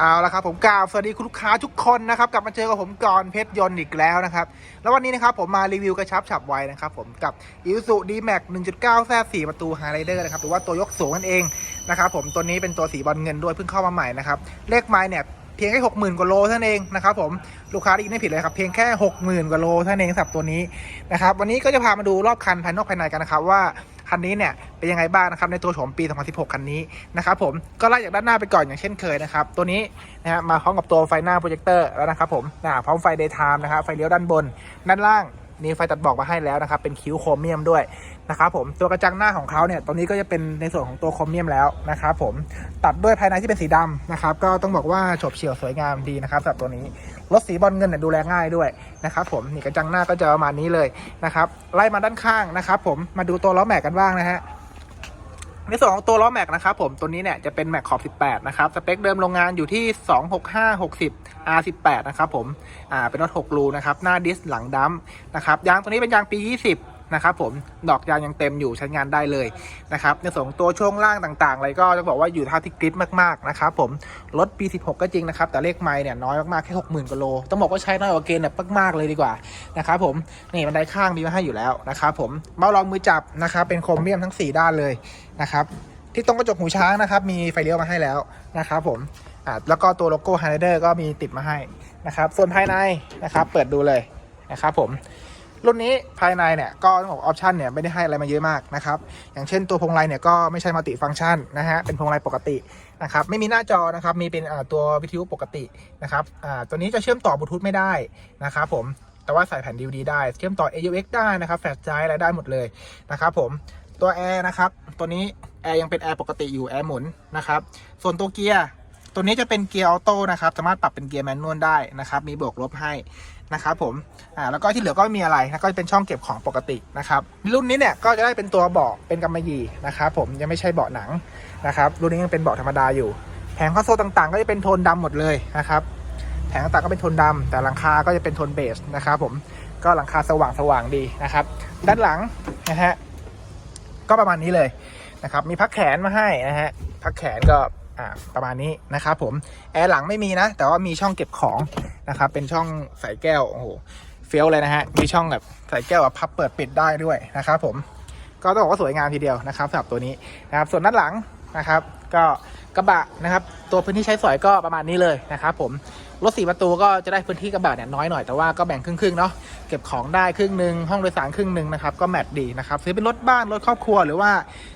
เอาละครับผมกราบสวัสดีคุณลูกค้าทุกคนนะครับกลับมาเจอกับผมก่อนเพชรยนต์อีกแล้วนะครับแล้ววันนี้นะครับผมมารีวิวกระชับฉับไวนะครับผมกับ i s u d m a x 1.9แท้4ประตู h i g h l i d e r นะครับหรือว่าตัวยกสูงนั่นเองนะครับผมตัวนี้เป็นตัวสีบอลเงินด้วยเพิ่งเข้ามาใหม่นะครับเลขไม้เนี่ยเพียงแค่หกหมื่นกว่าโลเท่านั้นเองนะครับผมลูกค้าได้ยินไม่ผิดเลยครับเพียงแค่หกหมื่นกว่าโลเท่านั้นเองสำหรับตัวนี้นะครับวันนี้ก็จะพามาดูรอบคันภายนอกภายในกันนะครับว่า คันนี้เนี่ยเป็นยังไงบ้างนะครับในตัวโฉมปี 2016 คันนี้นะครับผมก็ไล่จากด้านหน้าไปก่อนอย่างเช่นเคยนะครับตัวนี้นะฮะมาพร้อมกับตัวไฟหน้าโปรเจคเตอร์แล้วนะครับผมนะพร้อมไฟเดย์ไทม์นะครับไฟเลี้ยวด้านบนด้านล่าง นี่ไฟตัดบอกมาให้แล้วนะครับ เป็นคิ้วโครเมียมด้วยนะครับผมตัวกระจังหน้าของเขาเนี่ยตรงนี้ก็จะเป็นในส่วนของตัวโครเมียมแล้วนะครับผมตัดด้วยภายในที่เป็นสีดำนะครับ ก็ต้องบอกว่าฉบเฉี่ยวสวยงามดีนะครับสำหรับตัวนี้รถสีบอลเงินเนี่ยดูแลง่ายด้วยนะครับผมนี่กระจังหน้าก็จะประมาณนี้เลยนะครับไล่มาด้านข้างนะครับผมมาดูตัวล้อแม็กกันบ้างนะฮะ ในส่วนของตัวล้อแม็กนะครับผมตัวนี้เนี่ยจะเป็นแม็กขอบ 18 นะครับ สเปคเดิมโรงงานอยู่ที่ 265 60 R18 นะครับผมอ่าเป็นรถ6รูนะครับ หน้าดิสหลังดัมนะครับยางตัวนี้เป็นยางปี 20 นะครับผมดอกยางยังเต็มอยู่ใช้งานได้เลยนะครับในส่วนของตัวช่วงล่างต่างๆอะไรก็จะบอกว่าอยู่ท่าที่กริปมากๆนะครับผมรถปี 16 ก็จริงนะครับแต่เลขไม้เนี่ยน้อยมากๆแค่60,000กว่าโลต้องบอกว่าใช้น้อยกว่าเกณฑ์แบบมากๆเลยดีกว่านะครับผมนี่บันไดข้างมีมาให้อยู่แล้วนะครับผมเมาส์รองมือจับนะครับเป็นโครเมียมทั้ง 4 ด้านเลยนะครับที่ตรงกระจกหูช้างนะครับมีไฟเลี้ยวมาให้แล้วนะครับผมอ่าแล้วก็ตัวโลโก้ h i ไ d e r ก็มีติดมาให้นะครับส่วนภายในนะครับเปิดดูเลยนะครับผม รุ่นนี้ภายในเนี่ยก็ต้องบอกออปชันเนี่ยไม่ได้ให้อะไรมาเยอะมากนะครับอย่างเช่นตัวพวงมาลัยเนี่ยก็ไม่ใช่มัลติฟังก์ชันนะฮะเป็นพวงมาลัยปกตินะครับไม่มีหน้าจอนะครับมีเป็นอ่าตัววิทยุปกตินะครับอ่าตัวนี้จะเชื่อมต่อบลูทูธไม่ได้นะครับผมแต่ว่าใส่แผ่น DVD ได้เชื่อมต่อ AUX ได้นะครับแฟลชไดร์อะไรได้หมดเลยนะครับผมตัวแอร์นะครับตัวนี้แอร์ยังเป็นแอร์ปกติอยู่แอร์หมุนนะครับส่วนตัวเกียร์ตัวนี้จะเป็นเกียร์ออโต้นะครับ สามารถปรับเป็นเกียร์แมนนวลได้นะครับ มีบวกลบให้ นะครับผมอ่าแล้วก็ที่เหลือก็ไม่มีอะไรนะก็จะเป็นช่องเก็บของปกตินะครับรุ่นนี้เนี่ยก็จะได้เป็นตัวเบาะเป็นกำมะหยี่นะครับผมยังไม่ใช่เบาะหนังนะครับรุ่นนี้ยังเป็นเบาะธรรมดาอยู่ แผงคอนโซลต่างๆ ก็จะเป็นโทนดำหมดเลยนะครับแผงต่างๆก็เป็นโทนดำแต่หลังคาก็จะเป็นโทนเบจนะครับผมก็หลังคาสว่างๆดีนะครับ ด้านหลังนะฮะก็ประมาณนี้เลยนะครับมีพักแขนมาให้นะฮะพักแขนก็ อ่าประมาณนี้นะครับผมแอร์หลังไม่มีนะ แต่ว่ามีช่องเก็บของนะครับเป็นช่องใส่แก้วโอ้โหเฟี้ยวเลยนะฮะมีช่องแบบใส่แก้วแบบพับเปิดปิดได้ด้วยนะครับผมก็ต้องบอกว่าสวยงามทีเดียวนะครับสำหรับตัวนี้นะครับส่วนด้านหลังนะครับ ก็กระบะนะครับ ตัวพื้นที่ใช้สอยก็ประมาณนี้เลยนะครับผม รถสี่ประตูก็จะได้พื้นที่กระบะเนี่ยน้อยหน่อยแต่ว่าก็แบ่งครึ่งๆเนาะเก็บของได้ครึ่งหนึ่งห้องโดยสารครึ่งหนึ่งนะครับก็แมทดีนะครับซื้อเป็นรถบ้านรถครอบครัวหรือว่า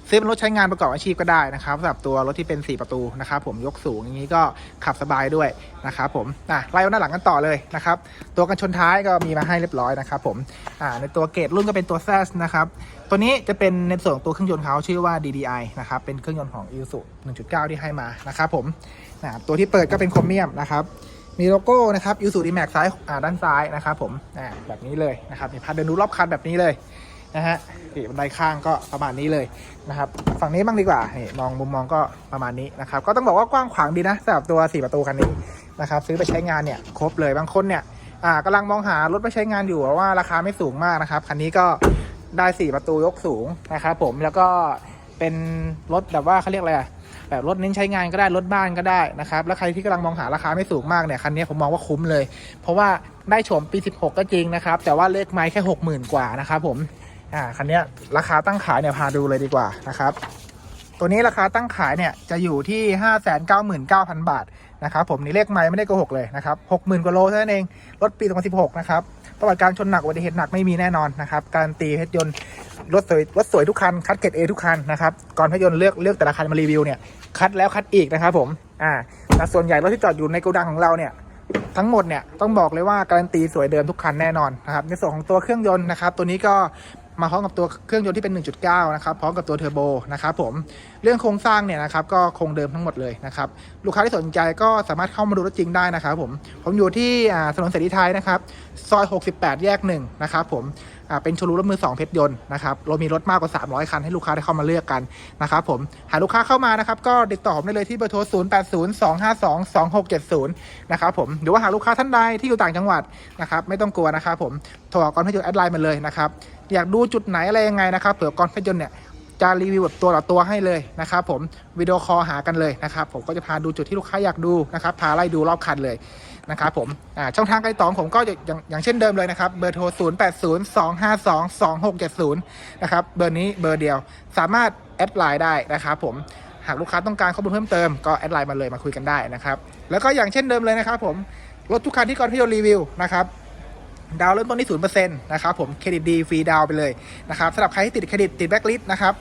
ซื้อเป็นรถใช้งานประกอบอาชีพก็ได้นะครับสำหรับตัวรถที่เป็น 4 ประตูนะครับผมยกสูงอย่างนี้ก็ขับสบายด้วยนะครับผมอะไล่มาด้านหลังกันต่อเลยนะครับตัวกันชนท้ายก็มีมาให้เรียบร้อยนะครับผมอ่าในตัวเกรดรุ่นก็เป็นตัวแซสนะครับตัวนี้จะเป็นในส่วนของตัวเครื่องยนต์เขาชื่อว่า DDI นะครับเป็นเครื่องยนต์ของ i s u 1.9 ที่ให้มานะครับผมนะตัวที่เปิดก็เป็นโครเมียมนะครับ มีโลโก้นะครับยูสุดีแม็กซ้ายอ่าด้านซ้ายนะครับผมแบบนี้เลยนะครับมีพาเดินดูรอบคันแบบนี้เลยนะฮะนี่บันไดข้างก็ประมาณนี้เลยนะครับ ฝั่งนี้บ้างดีกว่านี่มองมุมมองก็ประมาณนี้นะครับ ก็ต้องบอกว่ากว้างขวางดีนะสำหรับตัว 4 ประตูคันนี้นะครับ ซื้อไปใช้งานเนี่ยครบเลยบางคนเนี่ยอ่ากำลังมองหารถไปใช้งานอยู่ว่าราคาไม่สูงมากนะครับคันนี้ก็ได้ 4 ประตูยกสูงนะครับผมแล้วก็เป็นรถแบบว่าเขาเรียกอะไรอะ แบบรถเน้นใช้งานก็ได้รถบ้านก็ได้นะครับแล้วใครที่กำลังมองหาราคาไม่สูงมากเนี่ยคันนี้ผมมองว่าคุ้มเลย เพราะว่าได้โฉมปี 16 ก็จริงนะครับแต่ว่าเลขไม้แค่ 60,000 กว่านะครับผมอ่าคันนี้ราคาตั้งขายเนี่ยพาดูเลยดีกว่านะครับ ตัวนี้ราคาตั้งขายเนี่ยจะอยู่ที่ 599,000 บาทนะครับผมนี่เลขไม้ไม่ได้โกหกเลยนะครับ60,000กว่าโลเท่านั้นเอง รถปี 2016 นะครับประวัติการชนหนักอุบัติเหตุหนักไม่มีแน่นอนนะครับการตีเพชรยนต์รถสวยรถสวยทุกคัน คัดเกรดเอทุกคันนะครับก่อนเพชรยนต์เลือกเลือกแต่ละคันมารีวิวเนี่ยคัดแล้วคัดอีกนะครับผมอ่าแต่ส่วนใหญ่รถที่จอดอยู่ในโกดังของเราเนี่ยทั้งหมดเนี่ยต้องบอกเลยว่าการันตีสวยเดิมทุกคันแน่นอนนะครับในส่วนของตัวเครื่องยนต์นะครับตัวนี้ก็ มาพร้อมกับตัวเครื่องยนต์ที่เป็น 1.9 นะครับ พร้อมกับตัวเทอร์โบนะครับผม เรื่องโครงสร้างเนี่ยนะครับก็คงเดิมทั้งหมดเลยนะครับ ลูกค้าที่สนใจก็สามารถเข้ามาดูรถจริงได้นะครับผม ผมอยู่ที่ถนนเสรีไทยนะครับ ซอย 68 แยก1นะครับผม เป็นโชว์รูมรถมือ2เพชรยนต์นะครับเรามีรถมากกว่า 300 คันให้ลูกค้าได้เข้ามาเลือกกันนะครับผมหากลูกค้าเข้ามานะครับก็ติดต่อผมได้เลยที่เบอร์โทร 0802522670 นะครับผมหรือว่าหากลูกค้าท่านใดที่อยู่ต่างจังหวัดนะครับไม่ต้องกลัวนะครับผมโทรก่อนให้จุดแอดไลน์มาเลยนะครับอยากดูจุดไหนอะไรยังไงนะครับเผื่อกอนเพชรยนต์เนี่ย จะรีวิวแบบตัวต่อตัวให้เลยนะครับผมวิดีโอคอลหากันเลยนะครับผมก็จะพาดูจุดที่ลูกค้าอยากดูนะครับพาไล่ดูรอบคันเลยนะครับผมช่องทางการติดต่อของผมก็อย่างอย่างเช่นเดิมเลยนะครับเบอร์โทร 0 8 0 2 5 2 2 6 7 0 นะครับเบอร์นี้เบอร์เดียวสามารถแอดไลน์ได้นะครับผมหากลูกค้าต้องการข้อมูลเพิ่มเติมก็แอดไลน์มาเลยมาคุยกันได้นะครับแล้วก็อย่างเช่นเดิมเลยนะครับผมรถทุกคันที่กอนพี่โยรีวิวนะครับ ดาวเริ่มต้นที่ศูนย์เปอร์เซ็นต์นะครับผมเครดิตดีฟรีดาวไปเลยนะครับสำหรับใครที่ติดเครดิตติดแบ็กลิสต์นะครับ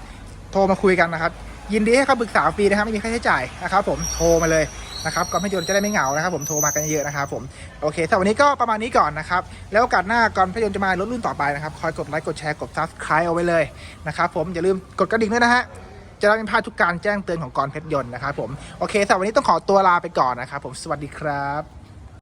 โทรมาคุยกันนะครับ ยินดีให้คำปรึกษาฟรีนะครับไม่มีค่าใช้จ่ายนะครับผมโทรมาเลยนะครับก่อนไม่ยนต์จะได้ไม่เหงานะครับ ผมโทรมากันเยอะนะครับผมโอเคสำหรับวันนี้ก็ประมาณนี้ก่อนนะครับ แล้วโอกาสหน้าก่อนพยนต์จะมารถรุ่นต่อไปนะครับคอยกดไลค์กดแชร์กด subscribe เอาไว้เลยนะครับผมอย่าลืมกดกระดิ่งด้วยนะฮะจะได้ไม่พลาดทุกการแจ้งเตือนของกรเพชรยนต์นะครับผมโอเคสำหรับวันนี้ต้องขอตัวลาไปก่อนนะครับผมสวัสดีครับ